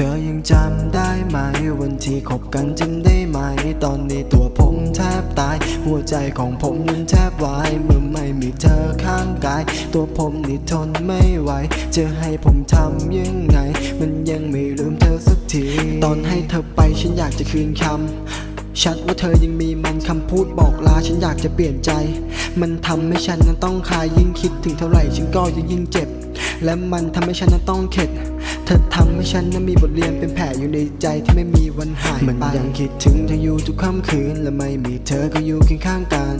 ธอยังจำได้ไหม วันที่คบกันจำได้ไหม ตอนนี้ตัวผมแทบตาย หัวใจของผมนั้นแทบวายเมื่อไม่มีเธอข้างกาย ตัวผมนี่ทนไม่ไหวจะให้ผมทำยังไง มันยังไม่ลืมเธอสักที ตอนให้เธอไปฉันอยากจะคืนคำชัดว่าเธอยังมีมันคำพูดบอกลาฉันอยากจะเปลี่ยนใจ มันทำให้ฉันนั้นต้องคายยิ่งคิดถึงเท่าไหร่ฉันก็ยิ่งเจ็บ และมันทำให้ฉันนั้นต้องเข็ด เธอทำให้ฉันนั้นมีบทเรียนเป็นแผลอยู่ในใจที่ไม่มีวันหายไป มันยังคิดถึงเธออยู่ทุกค่ำคืน และไม่มีเธอก็อยู่เคียงข้างกัน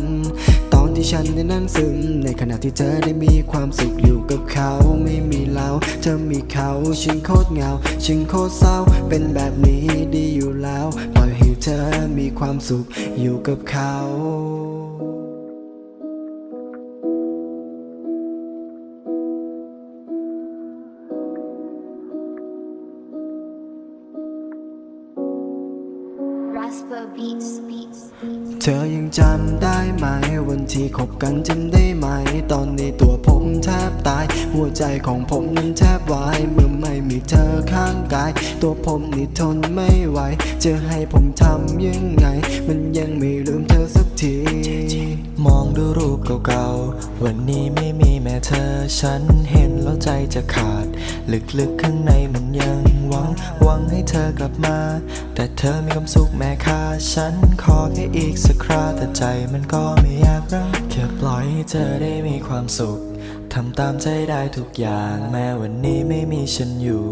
ตอนที่ฉันได้นั่งซึม ในขณะที่เธอได้มีความสุขอยู่กับเขาไม่มีเราเธอมีเขาฉันโคตรเหงาฉันโคตรเศร้า เป็นแบบนี้ดีอยู่แล้ว ปล่อยให้เธอมีความสุขอยู่กับเขา เธอยังจำได้ไหม วันที่คบกันจำได้ไหม ตอนนี้ตัวผมแทบตาย หัวใจของผมนั้นแทบวายเมื่อไม่มีเธอข้างกาย ตัวผมนี่ทนไม่ไหว จะให้ผมทำยังไง มันยังไม่ลืมเธอสักที มองดูรูปเก่าๆ วันนี้ไม่มีแม่ เธอฉันเห็นแล้วใจจะขาด ลึกๆข้างในมันยังหวังหวังให้เธอกลับมา แต่เธอมีความสุขแม้ค่าฉันขอแค่อีกสักคราแต่ใจมันก็ไม่อยากรักแค่ปล่อยให้เธอได้มีความสุขทำตามใจได้ทุกอย่างแม้วันนี้ไม่มีฉันอยู่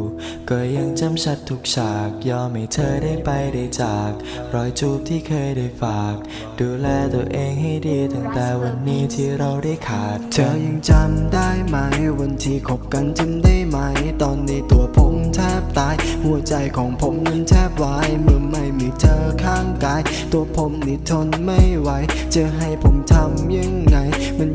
ก็ยังจำชัดทุกฉากยอมให้เธอได้ไปได้จาก รอยจูบที่เคยได้ฝาก ดูแลตัวเองให้ดีตั้งแต่วันนี้ที่เราได้ขาด เธอยังจำได้ไหม วันที่คบกันจำได้ไหม ตอนนี้ตัวผมแทบตาย หัวใจของผมนั้นแทบวายเมื่อไม่มีเธอข้างกาย ตัวผมนี่ทนไม่ไหวจะให้ผมทำยังไงมั